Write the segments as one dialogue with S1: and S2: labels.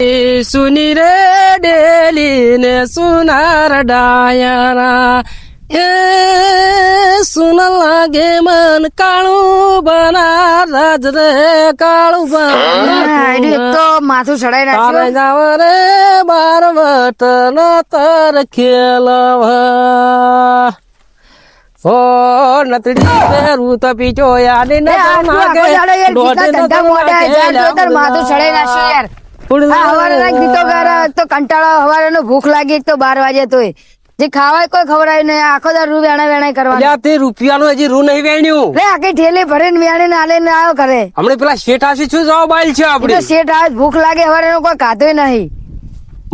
S1: સુની રે ડેલી ને સુનાર ડાયરા. એ સુન લાગે મન કાળું બના રાજ રે કાળું
S2: એક તો માથું ચડાઈ નાખ્યું.
S1: જાવ રે બાર વટન તર ખેલવા. ઓ નતડી પેરું તો ન
S2: દાડો યાર તો તાર માથું ચડાઈ નાખ્યું યાર. આ હવારના ગીતો તો કંટાળો હવારે ભૂખ લાગી તો બાર વાગે તોય જે ખાવાય કોઈ ખવડાય નહીં આખો દાડો રૂ વેણા વેણા કરવા
S1: તે રૂપિયાનું હજી રૂ નહીં વેણ્યું.
S2: લે આખી ઠેલી ભરીને વેણીને આલે ને આવ્યો કરે
S1: હમણે પેલા શેઠ આશી શું જવાબ આલ છે
S2: આપણે.
S1: આપડે
S2: શેઠ આવે ભૂખ લાગે હવારે કોઈ ખાધોય નહીં.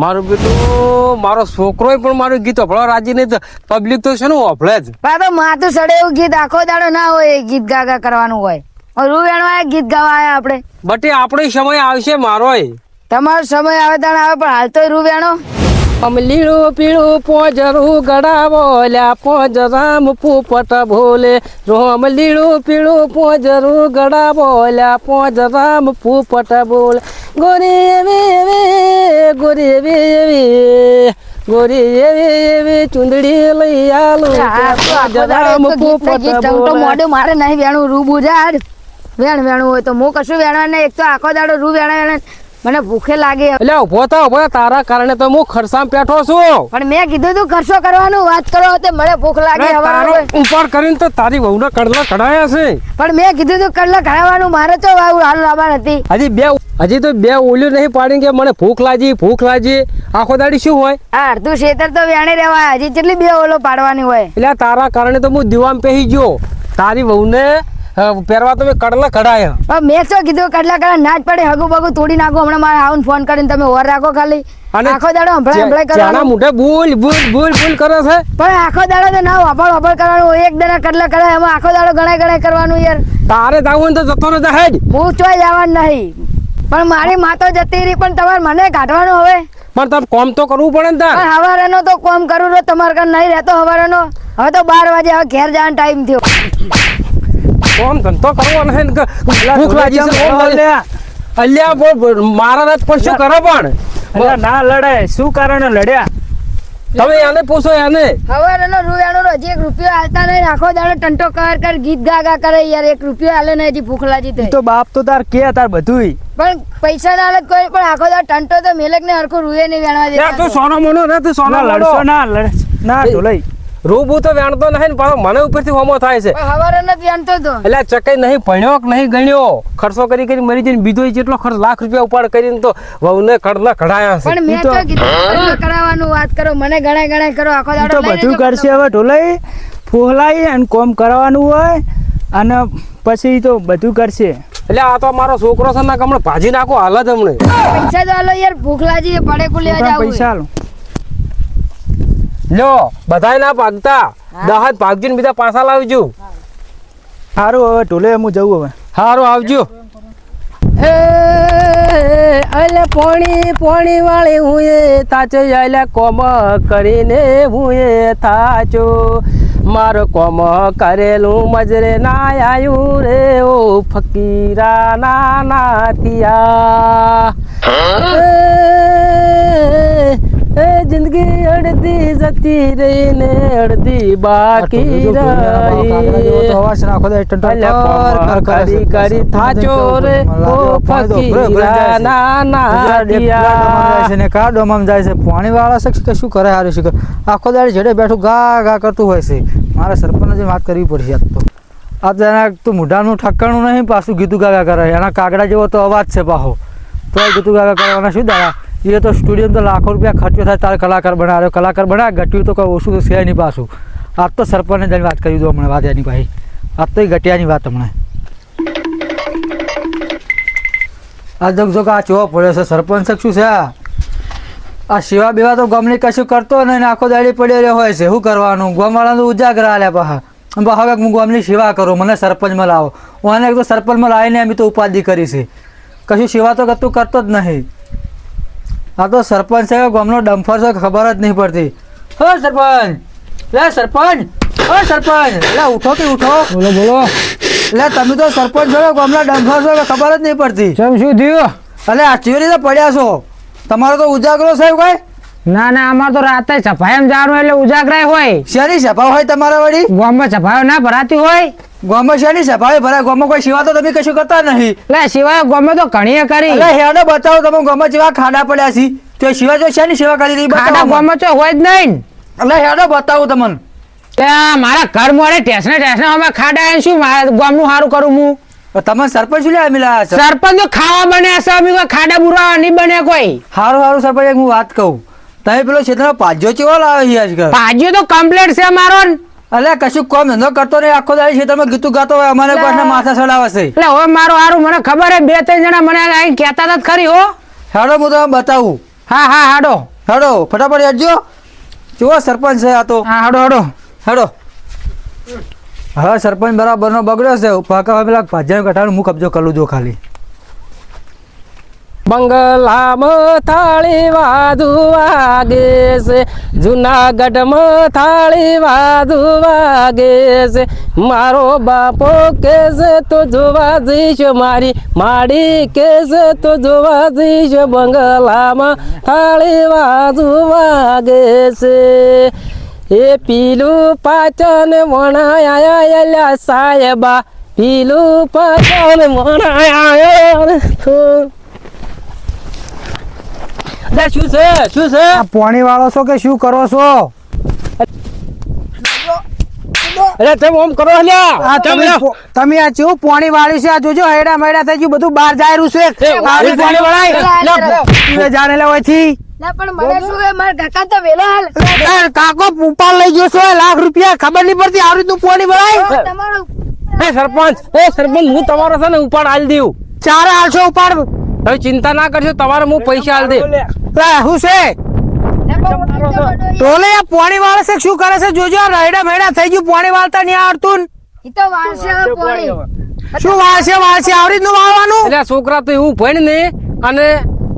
S1: મારું બેટું મારો છોકરો પણ મારું ગીત અભળો રાજી નહીં તો પબ્લિક તો છે ને અભળે જ.
S2: આ તો માથું સડે એવું ગીત આખો દાડો ના હોય ગીત ગા ગા કરવાનું હોય. રૂ વેણવા ગીત ગાવા આપણે.
S1: બટે આપણે સમય આવશે મારોય.
S2: તમારો સમય આવે તાણ આવે પણ હાલ તો રૂ વેણો.
S1: અમલીળું પીળું પોજરું ગડા બોલ્યા પોજરામ પોપટ ભોલે રોમ લીળું પીળું પોજરું ગડા બોલ્યા પોજરામ પોપટ ભોલે ગોરી એવી એવી ગોરી એવી એવી. ગોરી એવી એવી ચુંદડી લઈ આલું
S2: ચમટો મોઢું મારે નહીં વેણું રૂબુ જાડ વેણ વેણું હોય તો હું કશું વેણવા નહીં. એક તો આખો દાડો રૂ વેણા વેણા. મને ભૂખે લાગે.
S1: એટલે ઊભો તો ઊભો તારા કારણે તો હું ખરસામ બેઠો છું.
S2: પણ મેં કીધું તું ખર્ચો કરવાનું વાત કરો તે મને ભૂખ લાગે હવે
S1: ઉપર કરીને તો તારી વહુના કડલા કઢાયા છે.
S2: પણ મેં કીધું તું કડલા ખાવાનું મારે તો હાલ લાવવા નથી.
S1: હજી બે હજી તો બે ઓલ્યું નહીં પાડી કે મને ભૂખ લાગી ભૂખ લાગી. આખો દાડી શું હોય?
S2: આ અડધું શેતર તો વેણે રહેવાય. હજી કેટલી બે ઓલો પાડવાની હોય.
S1: એટલે તારા કારણે તો હું દીવામ પહેરી ગયો. તારી વહુને પહેરવા તો કડલા કઢાય.
S2: પણ મેં શું કીધું કડલા કરવા ના જ પડે હગું બગું તોડી નાખો હમણાં મારે આવું ફોન કરીને તમે ઓર રાખો ખાલી.
S1: અને
S2: આખો દાડો હંભળાય હંભળાય કરવાનું.
S1: મોઢે બુલ બુલ બુલ બુલ કરે છે.
S2: પણ આખો દાડો તો ના વાપર વાપર કરવાનું એક દાડા કડલા કરાય એમાં આખો દાડો ગણાય ગણાય કરવાનું યાર.
S1: તારે જાવું તો જતો ને હેડ.
S2: હું ચોય જવાનું નહીં. પણ મારી માતો જતી રહી પણ તમારે મને કાઢવાનું હવે.
S1: પણ તમે કોમ તો કરવું પડે ને તાર.
S2: હવારેનો તો કોમ કરું તમારે કાન નહીં રહેતો હવારેનો. હવે તો બાર વાગે હવે ઘેર જવાનો ટાઈમ થયો.
S1: કોમ ધંધો કરવો નહીં ને ભૂખ લાગી છે અલ્યા મારા રાત પણ શું કરે પણ?
S3: ના લડાય. શું કારણે લડ્યા?
S1: તમે આને પૂછો એને.
S2: એનો રૂયાનો રોજ એક રૂપિયો હાલતા નહીં. આખો દાડો ટંટો કર કર ગીત ગા ગા કરે યાર. એક રૂપિયો હાલે નહીં હજી ભૂખ લાગી
S3: ઈ
S2: તો
S3: તો બાપ તો તાર કે તાર બધુંય.
S2: પણ પૈસા ના તો કોઈ પણ આખો દાડો ટંટો તો મેલક ને હરખો રૂયે નહીં વેણવા
S1: યાર તું સોનો મોનો રે તું સોનો
S3: લડશો ના લડ ના ઢોલાઈ.
S1: રૂબુ તો વેણતો નહીં ને પાછો મને ઉપરથી હોમો થાય છે.
S2: હવારે નથી વેણતો હતો
S1: એટલે ચકાઈ નહીં ભણ્યો કે નહીં ગણ્યો? ખર્ચો કરી કરી મરી જઈને બીજો જેટલો ખર્ચ લાખ રૂપિયા ઉપાડ કરીને તો વહુને કડલા કઢાયા છે.
S2: પણ મેં તો કીધું કરાવવાનું વાત કરો મને ગણાય ગણાય કરો આખો દાડો
S3: તો બધું કરશે હવે ઢોલાઈ ફોહલાઈ અને કોમ કરવાનું હોય અને પછી તો બધું કરશે.
S1: એટલે આ તો મારો છોકરો છે ને હમણાં ભાજી નાખો હાલ જ હમણે.
S2: પૈસા તો હાલો યાર ભૂખ લાગી પડે કુલી
S3: પણ પૈસા લો
S1: લ્યો બધાય ના ભાગતા. દહાત ભાગજો ને બીજા પાછા લાવજો.
S3: સારું હવે ઢોલે હું જવું હવે.
S1: સારું આવજો. હે અલે પોણી પોણી વાળી હું એ તાચે અલે કોમ કરીને હું એ થાચો. મારો કોમ કરેલું મજરે ના આયું રે ઓ ફકીરા ના નાથિયા એ, જિંદગી અડધી જતી રહી. ને અડધી બાકી રહી કરી થાચો રે ઓ ફકીરા ના નાથિયા
S4: પાણી વાળા શખ્સ કે શું કરે હારું શું આખો દાડી જડે બેઠું ગા ગા કરતું હોય છે. મારે સરપંચ વાત કરવી પડશે આજ તો. આજ એના તું મોઢાનું ઠક્કાણું નહીં પાછું ગીતું ગાગા કરે. એના કાગડા જેવો તો અવાજ છે પાહો. તો ગીતું ગાગા કરવાના શું દાડા? એ તો સ્ટુડિયો તો લાખો રૂપિયા ખર્ચો થાય, તારે કલાકાર બનાવ્યો કલાકાર બનાવે ઘટ્યું તો કોઈ ઓછું તો છે નહીં પાછું. આજ તો સરપંચને જઈને વાત કરી દો હમણાં, વાત એની ભાઈ. આજ તો એ ઘટ્યાની વાત હમણાં. આ જગ જગ આ જોવા પડ્યો છે, સરપંચ શું છે આ? આ સેવા બેવા તો ગમની કશું કરતો નહીં આખો દાડી પડ્યો રહ્યો હોય છે. શું કરવાનું? ગમવાળાનું ઉજાગર આલ્યા પાછા હવે હું ગમની સેવા કરું, મને સરપંચમાં લાવો. હું એક તો સરપંચમાં લાવીને એમ તો ઉપાધિ કરી છે. કશું સેવા તો કતું કરતો જ નહીં. આ તો સરપંચ છે ગામનો ડમ્ફર છે ખબર જ નહીં પડતી. હો સરપંચ! લે સરપંચ! હો સરપંચ! લે ઉઠો કે ઉઠો?
S1: બોલો બોલો.
S4: લે તમે તો સરપંચ છો ગામના ડમ્ફર છો ખબર જ નહીં પડતી.
S1: કેમ શું થયું?
S4: અલે આ ચીવરી તો પડ્યા છો? તમારો તો ઉજાગરો સાહેબ કઈ?
S3: ના ના અમાર તો રાતે સફાઈ જવાનું એટલે ઉજાગરાય હોય.
S4: શેની સફા હોય તમારા વળી?
S3: ગામમાં સફાઈઓ ના ભરાતી હોય?
S4: શેની સભા હોય ભરાય ગામમાં કોઈ સેવા તો તમે કશું કરતા નહીં.
S3: સિવાય ગામે તો ઘણીએ કરી.
S4: એટલે હેડો બતાવો તમે ગામમાં જેવા ખાડા પડ્યા છે. તો સિવા સેવા કરી
S3: ખાડા તો હોય જ નહીં.
S4: એટલે હેડો બતાવું તમને.
S3: મારા ઘર મોડે ટેસને ટેસને અમે ખાડા શું મારા ગામનું સારું કરું હું?
S4: તમે સરપંચ લે મિલા
S3: સરપંચ ખાવા બન્યા છે અમે કોઈ ખાડા બુરા નહીં બને કોઈ.
S4: સારું હારું સરપંચ હું વાત કહું. તમે પેલો ક્ષેત્રનો પાજો ચેવો લાવે છે આજકાલ?
S3: પાજો તો કમ્પ્લેટ છે મારો ને.
S4: અલે કશું કોમ ધંધો કરતો નહીં આખો દાડી ક્ષેત્રમાં ગીતું ગાતો હોય અમારે પાસે માથા ચડાવે છે.
S3: એટલે હવે મારો હારું મને ખબર હે બે ત્રણ જણા મને અહીં કહેતા હતા ખરી હો.
S4: હાડો હું તમને બતાવું.
S3: હા હા હાડો.
S4: હાડો ફટાફટ હેડજો જુઓ સરપંચ છે આ તો.
S3: હા હાડો હાડો.
S4: હાડો. હા સરપંચ બરાબરનો બગડ્યો છે. પાકા પેલા ભાજન કઠાનું હું કબજો કરું જો ખાલી.
S1: બંગલામાં થાળી વાદુ વાગે છે. જુનાગઢમાં થાળી વાદુ વાગે છે. મારો બાપો કે છે, તો જોવા જઈશ મારી માડી. કે છે, તો જોવા જઈશ બંગલામાં થાળી વાદુ વાગે છે. એ પીલું પાચન વણાયા સાહેબા. પીલું પાચન વણાયા અરે શું છે? શું છે?
S3: આ પોણી વાળો છો કે શું કરો છો?
S1: અરે તમે ઓમ કરો લ્યા
S3: આ તમે તમે આ ચેવું પોણી વાળ્યું છે? આ જોજો હેડા મેડા થઈ ગયું બધું બહાર જાય રહ્યું છે. પાણી વળાય
S1: લ્યા,
S3: જાણે લે ઓયથી.
S2: ના પણ મને શું કે મારા કાકા તો વેલો હાલ.
S3: તાર કાકો ઉપાડ લઈ ગયો છો લાખ રૂપિયા. ખબર નહીં પડતી આ રીતનું પોણી વળાય
S1: હે સરપંચ. સરપંચ હું તમારો છે ને ઉપાડ આલ દઉં.
S3: ચારે હાલશો ઉપાડ.
S1: તમે ચિંતા ના કરશો તમારે હું પૈસા આલ દે.
S3: શું છે?
S2: ના
S3: ટોલે આ પોણી વાળે છે શું કરે છે? જોજો આ રાયડા મેડા થઈ ગયું પોણી વાળતા નહીં આવડતું
S2: ઈ તો વારસે પોણી.
S3: શું વાળશે વાળશે આવડી નું વાળવાનું?
S1: એટલે છોકરા તો એવું ભણ ને અને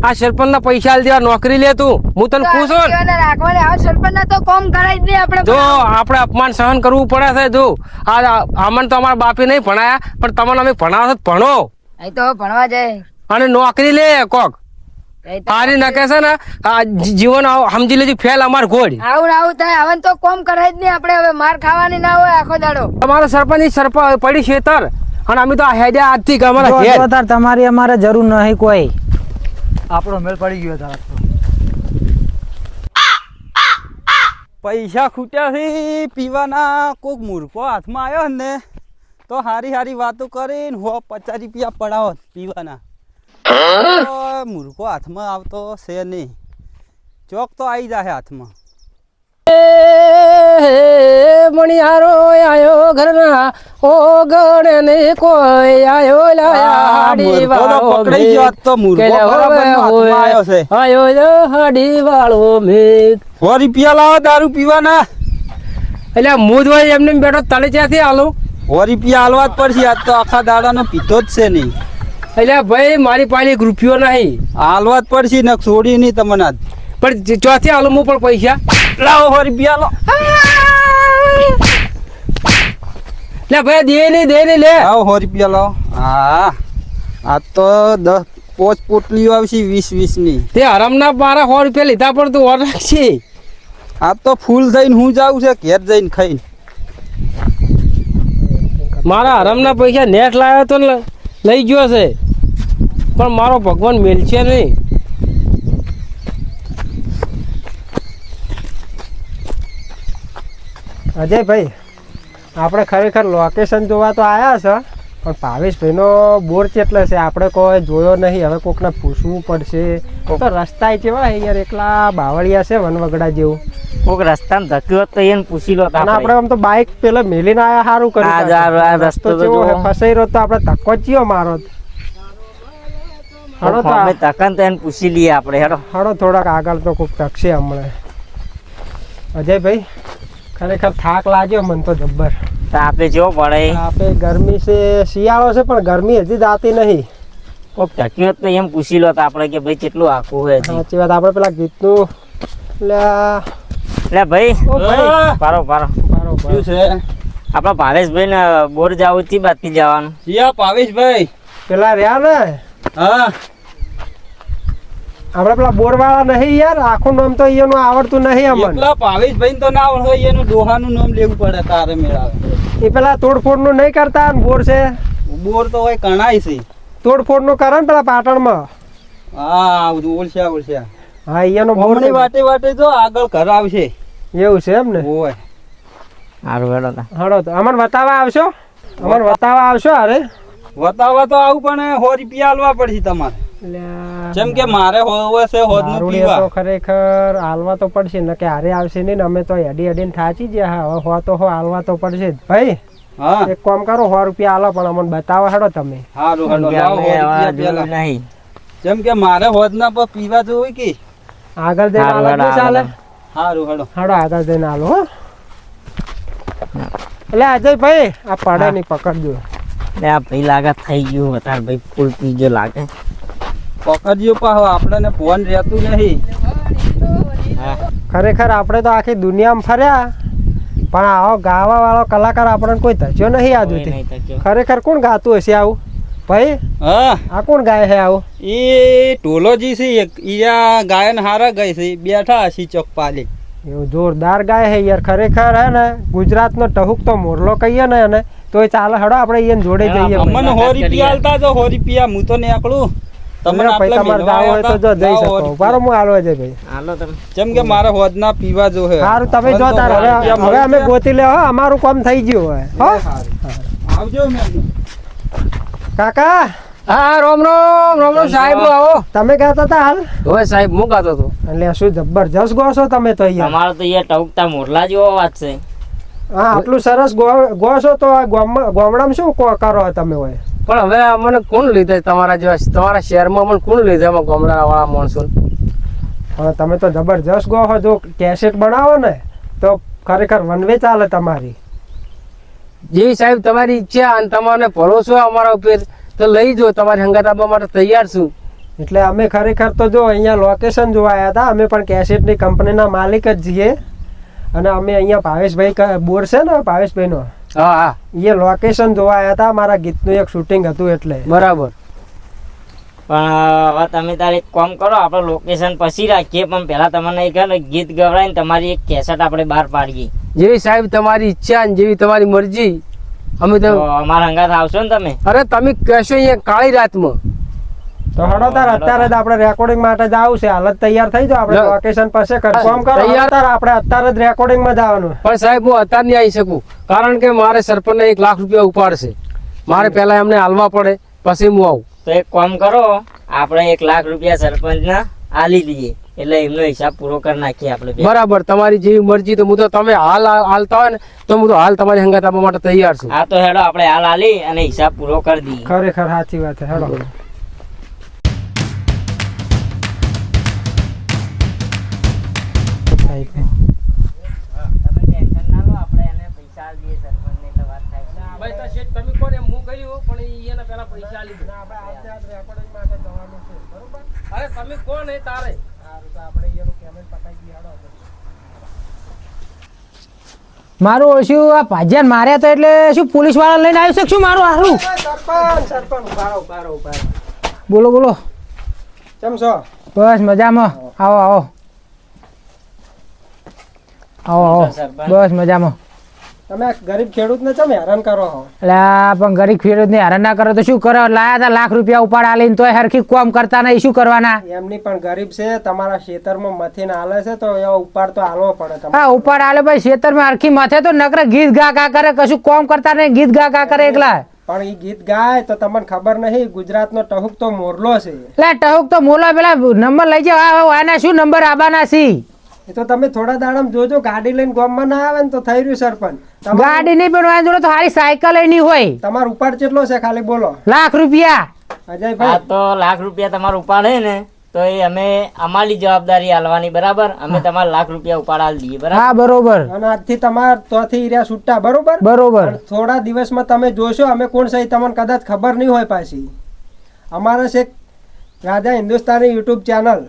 S1: આ સરપંચ ના પૈસા આલ દેવા નોકરી લે તું. હું તને ખુશ ને?
S2: જીવનને રાખવાને તો કોમ કરાય જ નહીં આપણે
S1: જો આપણે અપમાન સહન કરવું પડે છે જો. આ આમન તો અમારા બાપે નહીં ભણાયા પણ તમને અમે ભણાવો છો તો ભણો.
S2: અહીં તો ભણવા જાય.
S1: અને નોકરી લે કોક.
S2: તો
S1: આરી છે. ને જીવન સમજી લેજો ફેલ અમાર ગોળ
S2: આવું આવું થાય હવે તો કોમ કરાય જ નહીં આપણે હવે માર ખાવાની ના હોય આખો દાડો.
S1: અમારો સરપંચની સરપ પડી ખેતર અને અમે તો આ હેડ્યા આજથી અમારા ઘેર.
S3: તાર તમારી અમારે જરૂર નહીં કોઈ.
S4: આપણો મેળ પડી ગયો તાર.
S5: પૈસા ખૂટ્યા છે પીવાના. કોક મૂર્ખો હાથમાં આવ્યો ને તો હારી હારી વાતો કરીને હો પચાસ રૂપિયા પડાવો પીવાના. તો મૂર્ખો હાથમાં આવતો છે નહીં. ચોક તો આવી જાય હાથમાં.
S1: મણિયારો આયો ઘરના ઓ ગણે ને કોઈ આયો વાળો
S5: પકડાઈ ગયો તો હાથમાં. છે.
S1: આયો લો હાડી વાળો મેઘ.
S5: સો રૂપિયા લાવો દારૂ પીવાના.
S1: એટલે મોજવાય એમને બેઠો તળે ત્યાંથી હાલો.
S5: સો રૂપિયા હાલવા જ પડશે આજ તો આખા દાડાનો પીતો જ છે નહીં.
S1: એટલે ભાઈ મારી પાસે એક રૂપિયો નહીં.
S5: હાલવા જ પડશે ને છોડી નહીં તમને આજ.
S1: પણ ચોથી આલું હું પણ પૈસા.
S5: લાવો સો રૂપિયા લો.
S1: લે ભાઈ દે નહીં દે નહીં લે.
S5: આવો હો રૂપિયા લાવો. હા આ તો દસ પોચ પોટલીઓ આવશે વીસ વીસની.
S1: તે આરામના મારા સો રૂપિયા લીધા પણ તું ઓર રાખશે
S5: આ તો ફૂલ થઈને હું જાઉં છે ઘેર જઈને ખાઈને.
S1: મારા હરામના પૈસા નેટ લાવ્યો તો લઈ ગયો છે. પણ મારો ભગવાન મેલશે નહીં.
S3: અજયભાઈ આપણે ખરેખર લોકેશન જોવા તો આવ્યા છે પણ ભાવેશભાઈનો બોર કેટલો છે? આપણે કોઈ જોયો નહીં. હવે કોકને પૂછવું પડશે. તો રસ્તા કેવા છે યાર? એકલા બાવળિયા છે વનવગડા જેવું.
S6: કોક રસ્તામાં ધક્યો તો એને પૂછી લો
S3: અને આપણે આમ તો બાઇક પેલા મેલીને આયા સારું કર્યું
S6: રસ્તો જુઓ.
S3: ફસાઈ રહ્યો તો આપણે ધક્કો જ ચિયો મારો? હળો તો
S6: અમે તકન તો એને પૂછી લઈએ આપણે હેડો.
S3: હળો થોડાક આગળ તો ખૂબ ટકશે હમણાં. અજયભાઈ ખરેખર થાક લાગ્યો મને તો જબ્બર.
S6: તાપે આપણે જેવો પડે.
S3: આપણે ગરમી છે શિયાળો છે પણ ગરમી હજી જાતી નહીં.
S6: કોક ટકી હોત તો એમ પૂછી લો તો આપણે કે ભાઈ કેટલું આખું હોય
S3: સાચી વાત આપણે પેલા ગીતનું
S6: લે ભાઈ. પારો પારો
S3: બરોબર.
S5: શું છે?
S6: આપણા ભાવેશભાઈ ને બોર જવું થી બાકી જવાનું.
S5: યા ભાવેશભાઈ.
S3: પેલા રહ્યા ને?
S5: હા.
S3: આપણે પેલા બોરવાળા નહીં યાર આખું નામ તો અહીંયાનું આવડતું નહીં અમને.
S5: એકલા ભાવેશભાઈ તો ના હોય એનું ડોહાનું નામ લેવું પડે તારે મેળા.
S3: એ પેલા તોડફોડનું નહીં કરતા બોર છે?
S5: બોર તો હોય કણાય છે.
S3: તોડફોડનું કરે ને પેલા પાટણમાં?
S5: હા ઓળશ્યા ઓળશ્યા
S3: હા અહીંયાનો બોર
S5: હમણાં વાટે વાટે જો આગળ ઘર આવશે.
S3: એવું છે એમ ને
S5: હોય.
S6: હારું હેડો તા.
S3: તો અમને બતાવવા આવશો? અમને બતાવવા આવશો અરે
S5: વતાવવા તો આવું પણ સો રૂપિયા આલવા પડશે તમારે. જેમ કે મારે હોવે છે હોદનું
S3: નું
S5: પીવા.
S3: તો ખરેખર હાલવા તો પડશે ને કે હારે આવશે નહીં અમે તો હેડી હેડીને થાચી ગયા. હવે હો તો હો હાલવા તો પડશે જ. ભાઈ
S5: હા.
S3: એક કામ કરો સો રૂપિયા આલો પણ અમને બતાવો હેડો તમે.
S5: હારું હાલો લાવો
S6: નહીં.
S5: જેમ કે મારે હોદના પર પીવા જોવું કે?
S3: આગળ જઈને આલો નહીં ચાલે?
S5: હારું હાલો.
S3: હાડો આગળ જઈને હો. એટલે આજે ભાઈ આ પડે ની પકડજો.
S6: એટલે આ ભાઈ લાગે થઈ ગયું. વધારે ભાઈ ફૂલ પીજો લાગે.
S5: પકડજો પાહો આપણને ફોન રહેતું નહીં.
S3: ખરેખર આપણે તો આખી દુનિયામાં ફર્યા પણ આવો ગાવા વાળો કલાકાર આપણને કોઈ ધચ્યો નહીં આજ. ખરેખર કોણ ગાતું હશે આવું? ભાઈ
S5: હા.
S3: આ કોણ ગાય છે આવું?
S5: એ ટોલોજી છે એક. ઈયા ગાયન હારા ગઈ છે. બેઠા હસી ચોક પાલી
S3: એવું જોરદાર ગાય છે યાર. ખરેખર હે ને ગુજરાતનો ટહુક તો મોરલો કહીએ ને એને. તો ચાલો હડો આપણે એને જોડે જઈએ
S6: અમને
S5: હો રૂપિયા આલતા જો હો રૂપિયા હું તો ને તમને
S3: તમને
S5: આટલે મેળવા
S3: જાવ હોય તો જો જઈ શકો. બારો હું આલો છે ભાઈ.
S6: હાલો તમે.
S5: જેમ કે મારે હોદના પીવા જો હે.
S3: સારું તમે જો તાર હવે હવે અમે ગોતી લે હો અમારું કામ થઈ ગયું હોય હો?
S5: આવજો મે
S3: કાકા?
S1: હા રોમ રોમ રોમ રોમ સાહેબ આવો.
S3: તમે ગાતા હતા હાલ?
S1: હવે સાહેબ હું ગાતો હતો
S3: એટલે શું જબરજસ્ત ગો છો તમે તો અહીંયા.
S6: તમારો તો અહીંયા ટવકતા મોરલા જેવો વાત છે.
S3: હા આટલું સરસ ગો- છો તો આ ગામડામાં શું કરો તમે હોય?
S1: પણ હવે અમને કોણ લીધે તમારા જેવા તમારા શહેરમાં અમને કોણ લીધે અમે ગામડા વાળા માણસો?
S3: પણ તમે તો જબરજસ્ત ગો છો જો કેસેટ બનાવો ને તો ખરેખર વનવે ચાલે તમારી.
S1: જેવી સાહેબ તમારી ઈચ્છા અને તમારે ભરોસો અમારા ઉપર. તો લઈ જો તમારી હંગાત આપવા માટે તૈયાર છું.
S3: એટલે અમે ખરેખર તો જો અહીંયા લોકેશન જોવા આવ્યા હતા અમે પણ કેસેટની કંપનીના માલિક જ છીએ. અને અમે અહીંયા ભાવેશભાઈ બોર છે ને ભાવેશભાઈનો?
S1: હા હા.
S3: એ લોકેશન જોવા આવ્યા હતા મારા ગીતનું એક શૂટિંગ હતું એટલે.
S1: બરાબર.
S6: પણ હવે તમે તારે એક કોમ કરો આપણે લોકેશન પછી રાખીએ પણ પહેલાં તમને એક ને ગીત ગવડાવીને તમારી એક કેસેટ આપણે બહાર પાડીએ.
S1: જેવી સાહેબ તમારી ઈચ્છા ને જેવી તમારી મરજી અમે
S6: તો
S1: તો
S6: અમારા હંગાત આવશો ને તમે?
S1: અરે તમે કહેશો અહીંયા કાળી રાતમાં.
S3: તો હડો તાર અત્યારે જ આપણે રેકોર્ડિંગ માટે જ આવું છે. હાલત તૈયાર થઈ જાઓ. આપણે લોકેશન પાસે કન્ફર્મ કરો.
S1: તૈયાર.
S3: તૈયાર આપણે અત્યારે જ રેકોર્ડિંગમાં જવાનું.
S1: પણ સાહેબ હું અત્યારે નહીં આવી શકું. કારણ કે મારે સરપંચને એક લાખ રૂપિયા ઉપાડશે. મારે પહેલા એમને હાલવા પડે પછી હું આવું.
S6: તો એક કામ કરો આપણે એક લાખ રૂપિયા સરપંચના આલી લઈએ. એટલે એમનો હિસાબ પૂરો કરી નાખીએ આપણે
S1: બરાબર તમારી જેવી મરજી તો હું તો તમે હાલ હાલ- હાલતા હોય ને તો હું તો હાલ તમારી હંગાત આપવા માટે તૈયાર છું.
S6: હા તો હેડો આપણે હાલ હાલી અને હિસાબ પૂરો કરી દઈએ.
S3: ખરેખર સાચી વાત છે. હેડો
S1: દો. અરે તમે કોણ એ તારે.
S2: મારું શું આ ભાજ્યાન માર્યા તો એટલે શું પોલીસવાળા લઈને આવી શકશું મારું હારું?
S3: સરપંચ સરપંચ ઊભા રહો, ઊભા રહો, ઊભા રહો.
S2: બોલો બોલો.
S3: કેમ છો?
S2: બસ મજામાં. આવો આવો. આવો બસ મજામાં.
S3: તમે ગરીબ ખેડૂતને ચમ હેરાન કરો છો?
S2: એટલે પણ ગરીબ ખેડૂતને હેરાન ના કરો તો શું કરો? લાયા તા લાખ રૂપિયા ઉપાડ આલીને તોય હરખી કોમ કરતા નહીં. શું કરવાના?
S3: એમની પણ ગરીબ છે તમારા ખેતરમાં મથીને આલે છે તો એ ઉપાડ તો હાલવો પડે તમારે.
S2: હા ઉપાડ આલે ભાઈ ખેતરમાં હરખી મથે તો નકરે ગીત ગા ગા કરે કશું કોમ કરતા નહીં ગીત ગા ગા કરે એકલા.
S3: પણ એ ગીત ગાય તો તમને ખબર નહીં ગુજરાતનો ટહુક તો મોરલો છે.
S2: લે ટહુક તો મોલો પેલા નંબર લઈ જાવ આ આના શું નંબર? આબાના સી?
S3: એ તો તમે થોડા દાડામાં જોજો ગાડી લઈને ગામમાં ના આવે ને તો થઈ રહ્યું સરપંચ. તમારું-
S2: ગાડી નહીં પણ વાંધો તો હારી સાયકલ એની હોય.
S3: તમારો ઉપાડ કેટલો છે ખાલી બોલો.
S2: લાખ રૂપિયા.
S6: હા
S3: અજયભાઈ
S6: તો લાખ રૂપિયા તમારું ઉપાડે ને તો એ અમે અમારી જવાબદારી આલવાની બરાબર? અમે તમારા લાખ રૂપિયા ઉપાડ આલી દઈએ બરાબર?
S2: હા બરોબર.
S3: અને આજથી તમાર તોથી રહ્યા છૂટા બરોબર?
S2: બરોબર.
S3: થોડા દિવસમાં તમે જોશો અમે કોણ સહી તમને કદાચ ખબર નહીં હોય પાછી. અમારે છે રાજા હિન્દુસ્તાની યુટ્યુબ ચેનલ.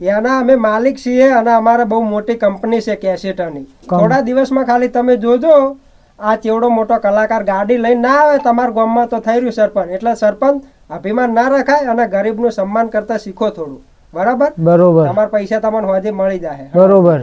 S3: એના અમે માલિક છીએ અને અમારે બહુ મોટી કંપની છે કેસેટાની. થોડા દિવસમાં ખાલી તમે જોજો આ ચેવડો મોટો કલાકાર ગાડી લઈને ના આવે તમારા ગામમાં તો થઈ રહ્યું સરપંચ. એટલે સરપંચ અભિમાન ના રખાય અને ગરીબનું સન્માન કરતા શીખો થોડું. બરાબર?
S7: બરોબર.
S3: તમારા પૈસા તમને હોજે મળી જાય
S7: બરોબર.